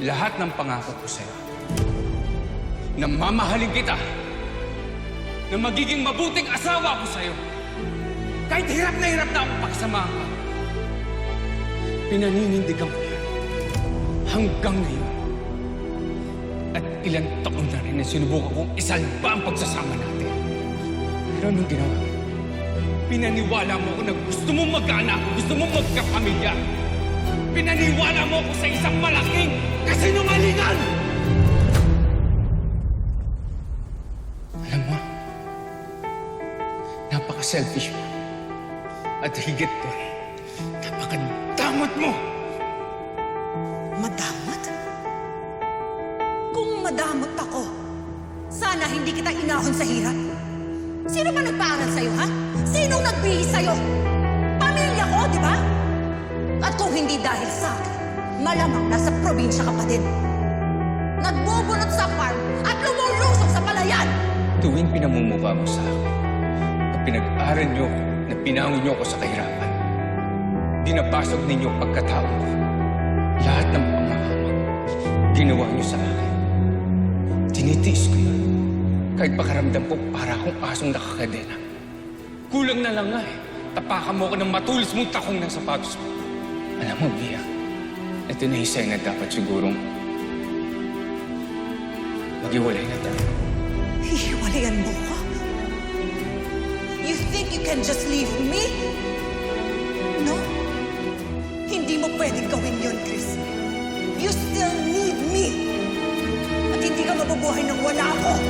lahat ng pangako ko sa'yo. Na mamahalin kita. Na magiging mabuting asawa ko sa'yo. Kahit hirap na hirap na akong pakisamahan ka. Pinaninindigan ko yan. Hanggang ngayon. At ilang taon na rin na sinubukan kong isalba ang pagsasama natin. Pero anong ginawa? Pinaniwala mo ako na gusto mong mag-anak, gusto mong magkapamilya. Pinaniwala mo ako sa isang malaking kasinungalingan! Alam mo, napaka-selfish mo. At higit doon, napaka-damot mo! Madamot? Kung madamot ako, sana hindi kita inahon sa hirap. Sino ba nagpaaral sa'yo, ha? Sinong nagbihis sa'yo? Pamilya ko, di ba? Kung hindi dahil sa akin, malamang nasa probinsya ka pa din. Nagbubunot sa farm at lumulusok sa palayan! Tuwing pinamumukha mo sa akin, na pinag-aral niyo na pinangon niyo ako sa kahirapan, dinapasok ninyo pagkatao ko. Lahat ng pamahamak, ginawa niyo sa akin. Tinitiis ko yun. Kahit pakaramdam ko para akong asong nakakadena. Kulang na lang nga eh. Tapakan mo ako ng matulis mong takong ng sapatos mo. Alam mo, Bia, ito na sign na dapat sigurong maghiwalay na tayo. Hihiwalayan mo ko? You think you can just leave me? No. Hindi mo pwedeng gawin yon, Chris. You still need me. At hindi ka mabubuhay nang wala ako.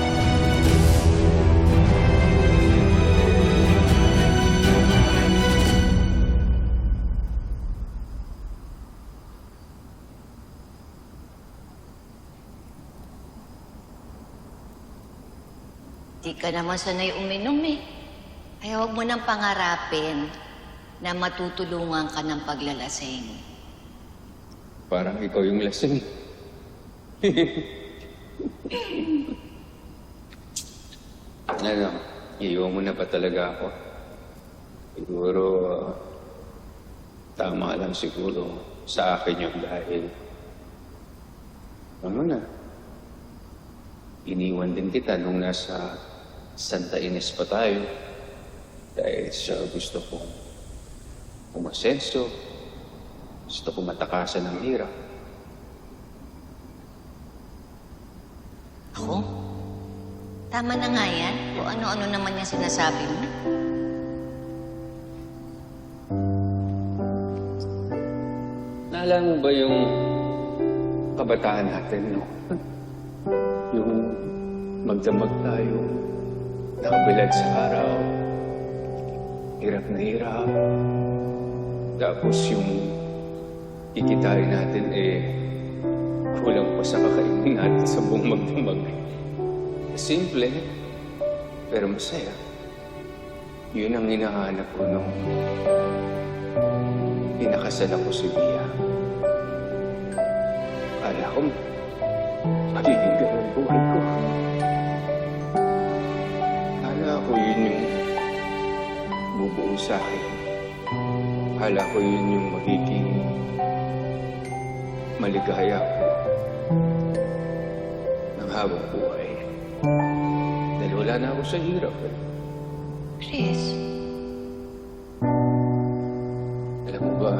Di ka naman sanay uminom eh. Kaya huwag mo nang pangarapin na matutulungan ka ng paglalasing. Parang ikaw yung lasing. ano, iiwan mo na ba talaga ako? Siguro, ah, tama lang siguro sa akin yung dahil. Ano na? Iniwan din kita nung nasa Santa Ines pa tayo. Dahil sa gusto kong umasenso, gusto kong matakasan ng hirap. Ako? Tama na nga yan. Kung ano-ano naman yung sinasabi mo. Naalala mo ba yung kabataan natin, no? yung magdamag tayo, nakabilad sa araw, hirap na hirap. Tapos yung kikitain natin eh, kulang pa sa kakainin natin sa buong magdamag. Simple, pero masaya. Yun ang hinahanap ko nung Pinakasal ako si Bia. Kala ko, magiging ganun buhay sa akin. Kala ko yun yung magiging maligaya ko ng habang buhay. Dahil wala na ako sa hirap eh. Chris, Alam mo ba,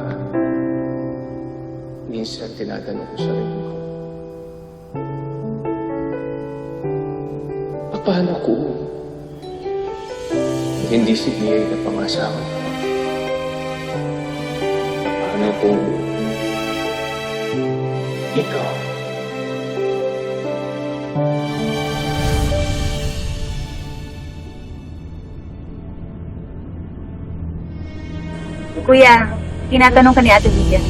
minsan tinatanong ko sarili ko, paano ko hindi si Bia na pangasawa ko? Paano kung ikaw? Kuya, tinatanong ka ni Ate Lydia.